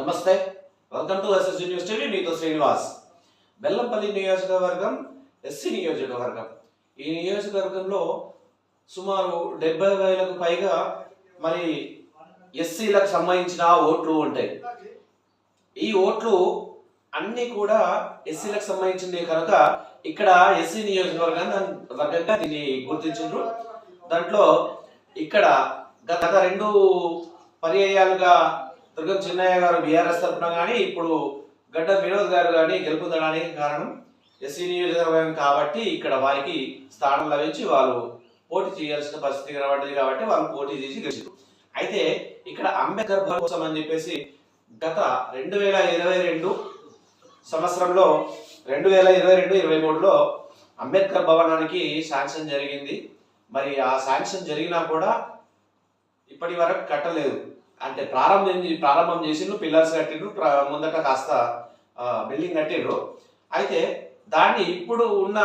నమస్తే. Welcome to SSG news TV మీతో శ్రీనివాస్. బెల్లంపల్లి నియోజకవర్గం ఎస్సీ నియోజకవర్గం. ఈ నియోజకవర్గంలో సుమారు డెబ్బై వేలకు పైగా మరి ఎస్సీలకు సంబంధించిన ఓట్లు ఉంటాయి. ఈ ఓట్లు అన్నీ కూడా ఎస్సీలకు సంబంధించింది కనుక ఇక్కడ ఎస్సీ నియోజకవర్గం వర్గంగా దీన్ని గుర్తించారు దాంట్లో ఇక్కడ గత రెండు పర్యాయాలుగా దుర్గం చిన్నయ్య గారు బీఆర్ఎస్ తరఫున కానీ ఇప్పుడు గడ్డ వినోద్ గారు కానీ గెలుపొందడానికి కారణం ఎస్సీ నియోజకవర్గం కాబట్టి ఇక్కడ వారికి స్థానం లభించి వారు పోటీ చేయాల్సిన పరిస్థితి కనబడింది కాబట్టి వాళ్ళు పోటీ చేసి గెలిచారు. అయితే ఇక్కడ అంబేద్కర్ భవన్ కోసం అని చెప్పేసి గత రెండు వేల ఇరవై రెండు సంవత్సరంలో రెండు వేల ఇరవై రెండు ఇరవై మూడులో అంబేద్కర్ భవనానికి శాంక్షన్ జరిగింది. మరి ఆ శాంక్షన్ జరిగినా కూడా ఇప్పటి వరకు కట్టలేదు. అంటే ప్రారంభం ప్రారంభం చేసిండ్రు పిల్లర్స్ కట్టిండ్రు ముందట కాస్త బిల్డింగ్ కట్టిండ్రు. అయితే దాన్ని ఇప్పుడు ఉన్న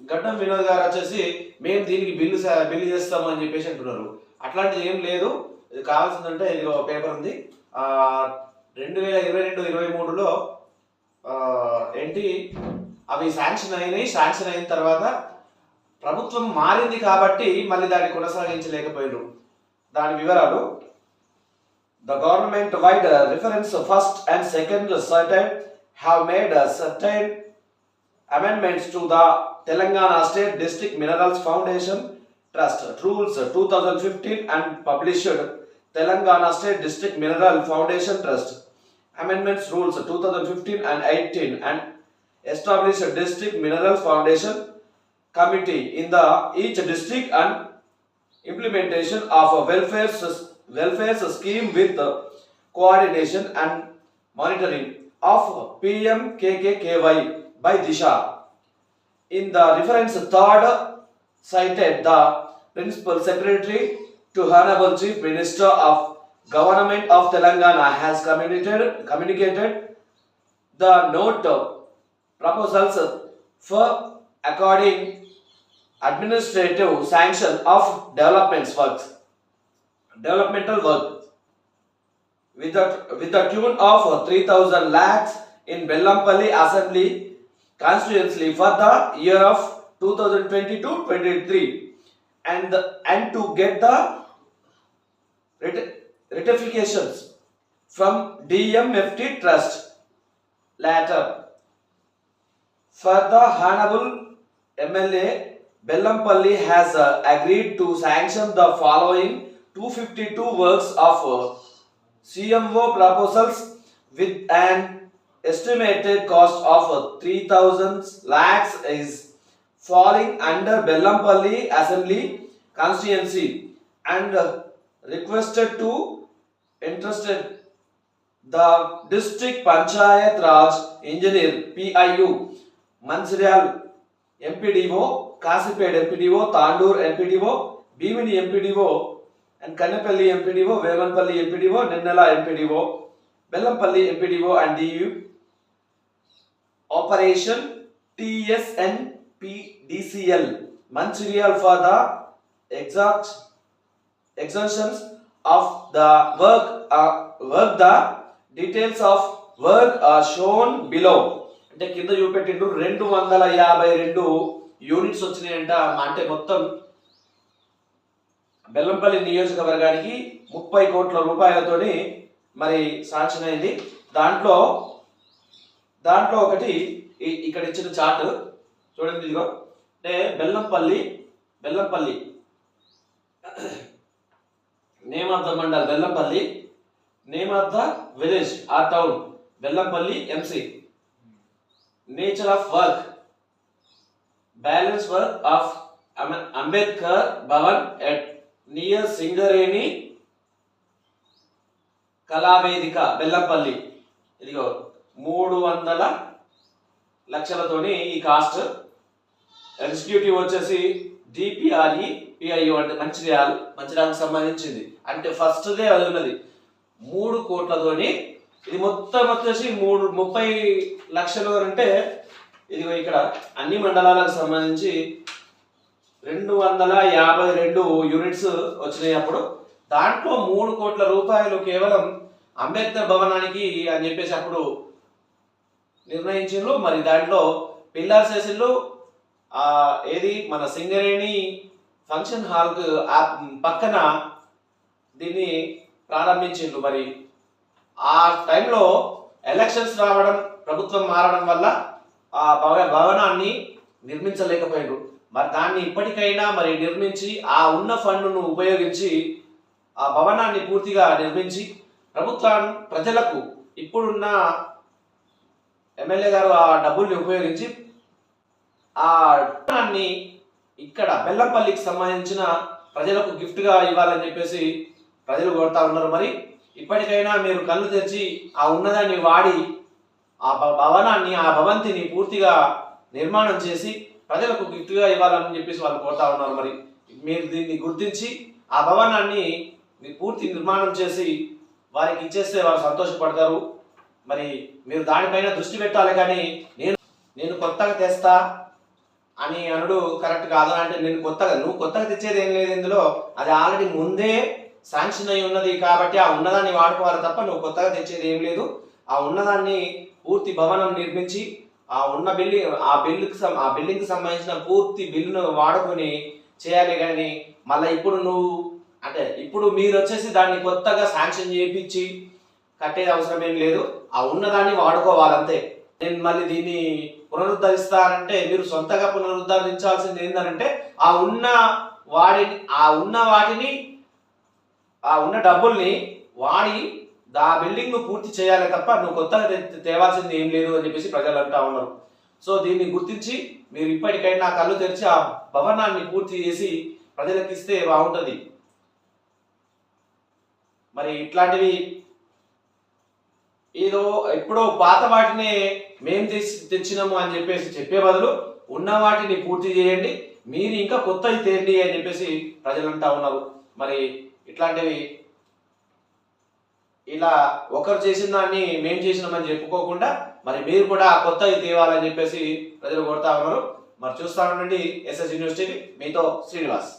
గడ్డం వినోద్ గారు వచ్చేసి మేము దీనికి బిల్లు బిల్లు చేస్తాము అని చెప్పేసి అంటున్నారు. అట్లాంటిది ఏం లేదు. ఇది కావాల్సిందంటే ఇది ఒక పేపర్ ఉంది రెండు వేల ఇరవై రెండు ఇరవై మూడులో ఏంటి అవి శాంక్షన్ అయినాయి. శాంక్షన్ అయిన తర్వాత ప్రభుత్వం మారింది కాబట్టి మళ్ళీ దాన్ని కొనసాగించలేకపోయారు దాని వివరాలు The government-wide uh, reference uh, first and second certain have made uh, certain amendments to the Telangana State District Minerals Foundation Trust. Rules 2015 and published Telangana State District Mineral Foundation Trust. Amendments Rules 2015 and 18 and established District Minerals Foundation Committee in the each district and implementation of a welfare system welfare scheme with coordination and monitoring of PMKKKY by Disha. In the reference third cited the principal secretary to Honorable Chief Minister of Government of Telangana has communicated communicated the note proposals for according administrative sanction of developments works developmental work. With a, with the tune of 3000 lakhs in Bellampalli assembly constituency for the year of 2022-23 and and to get the rectifications from DMFT trust later for the honorable MLA Bellampalli has uh, agreed to sanction the following 252 works of uh, CMO proposals with an estimated cost of uh, 3000 lakhs is falling under Bellampalli Assembly constituency and uh, requested to interested the district Panchayat Raj engineer PIU Mansiryal MPDO Kasiped MPDO Tandur MPDO Bimini MPDO and Kannepalli MPDO Vemanpalli MPDO Nennela MPDO Bellampalli MPDO and DU operation TSN PDCL Mancherial for the exact executions of the work work the details of work shown below అంటే కింద చూపెట్టిండు రెండు వందల యాభై రెండు units వచ్చినాయంట. అంటే మొత్తం బెల్లంపల్లి నియోజకవర్గానికి ముప్పై కోట్ల రూపాయలతోని మరి సాంక్షన్ అయింది. దాంట్లో దాంట్లో ఒకటి ఇక్కడ ఇచ్చిన చార్ట్ చూడండి ఇదిగో. అంటే Bellampalli Bellampalli name of the mandal Bellampalli name of the village or town Bellampalli MC nature of work balance work of Ambedkar Bhavan at near Singareni Kalavedika Bellampalli. ఇదిగో మూడు వందల లక్షలతోని ఈ కాస్ట్. ఎగ్జిక్యూటివ్ వచ్చేసి డిపిఆర్ఈ PIO అంటే మంచిర్యాల్ మంచిర్యాలకు సంబంధించింది. అంటే ఫస్ట్దే అది ఉన్నది. మూడు కోట్లతోని ఇది మొత్తం వచ్చేసి మూడు ముప్పై లక్షలు అంటే ఇదిగో ఇక్కడ అన్ని మండలాలకు సంబంధించి రెండు వందల యాభై రెండు యూనిట్స్ వచ్చినాయి అప్పుడు. దాంట్లో మూడు కోట్ల రూపాయలు కేవలం అంబేద్కర్ భవనానికి అని చెప్పేసి అప్పుడు నిర్ణయించిండ్రు. మరి దాంట్లో పిల్లర్స్ వేసిండ్రు ఏది? మన సింగరేణి ఫంక్షన్ హాల్కు పక్కన దీన్ని ప్రారంభించిండ్రు. మరి ఆ టైంలో ఎలక్షన్స్ రావడం ప్రభుత్వం మారడం వల్ల ఆ భవ భవనాన్ని నిర్మించలేకపోయారు మరి దాన్ని ఇప్పటికైనా మరి నిర్మించి ఆ ఉన్న ఫండ్ను ఉపయోగించి ఆ భవనాన్ని పూర్తిగా నిర్మించి ప్రభుత్వం ప్రజలకు ఇప్పుడున్న ఎమ్మెల్యే గారు ఆ డబ్బుల్ని ఉపయోగించి ఆ భవనాన్ని ఇక్కడ బెల్లంపల్లికి సంబంధించిన ప్రజలకు గిఫ్ట్గా ఇవ్వాలని చెప్పేసి ప్రజలు కోరుతా ఉన్నారు. మరి ఇప్పటికైనా మీరు కళ్ళు తెరిచి ఆ ఉన్నదాన్ని వాడి ఆ భవనాన్ని ఆ భవంతిని పూర్తిగా నిర్మాణం చేసి ప్రజలకు గిఫ్ట్గా ఇవ్వాలని చెప్పేసి వాళ్ళు కోరుతా ఉన్నారు. మరి మీరు దీన్ని గుర్తించి ఆ భవనాన్ని మీరు పూర్తి నిర్మాణం చేసి వారికి ఇచ్చేస్తే వారు సంతోషపడతారు. మరి మీరు దానిపైన దృష్టి పెట్టాలి కానీ నేను నేను కొత్తగా తెస్తా అని అనుడు కరెక్ట్ కాదు అంటే నేను కొత్తగా నువ్వు కొత్తగా తెచ్చేది ఏం లేదు ఇందులో. అది ఆల్రెడీ ముందే శాంక్షన్ అయి ఉన్నది కాబట్టి ఆ ఉన్నదాన్ని వాడుకోవాలి తప్ప నువ్వు కొత్తగా తెచ్చేది ఏం లేదు. ఆ ఉన్నదాన్ని పూర్తి భవనం నిర్మించి ఆ ఉన్న బిల్డింగ్ ఆ బిల్లుకి ఆ బిల్డింగ్కి సంబంధించిన పూర్తి బిల్లును వాడుకొని చేయాలి కానీ మళ్ళీ ఇప్పుడు నువ్వు అంటే ఇప్పుడు మీరు వచ్చేసి దాన్ని కొత్తగా శాంక్షన్ చేయించి కట్టేది అవసరం ఏం లేదు. ఆ ఉన్నదాన్ని వాడుకోవాలంతే. నేను మళ్ళీ దీన్ని పునరుద్ధరిస్తానంటే మీరు సొంతగా పునరుద్ధరించాల్సింది ఏంటంటే ఆ ఉన్న వాడిని ఆ ఉన్న వాటిని ఆ ఉన్న డబ్బుల్ని వాడి ఆ బిల్డింగ్ను పూర్తి చేయాలి తప్ప నువ్వు కొత్తగా తేవాల్సింది ఏం లేదు అని చెప్పేసి ప్రజలు అంటా ఉన్నారు. సో దీన్ని గుర్తించి మీరు ఇప్పటికైనా కళ్ళు తెరిచి ఆ భవనాన్ని పూర్తి చేసి ప్రజలకు ఇస్తే బాగుంటుంది. మరి ఇట్లాంటివి ఏదో ఎప్పుడో పాత వాటినే మేం తెచ్చి తెచ్చినాము అని చెప్పేసి చెప్పే బదులు ఉన్న వాటిని పూర్తి చేయండి మీరు ఇంకా కొత్తవి తేండి అని చెప్పేసి ప్రజలు అంటా ఉన్నారు. మరి ఇట్లాంటివి ఇలా ఒకరు చేసిన దాన్ని మేం చేసినామని చెప్పుకోకుండా మరి మీరు కూడా కొత్తవి తేవాలని చెప్పేసి ప్రజలు కోరుతా ఉన్నారు. మరి చూస్తా ఉండండి ఎస్ఎస్ యూనివర్సిటీ మీతో శ్రీనివాస్.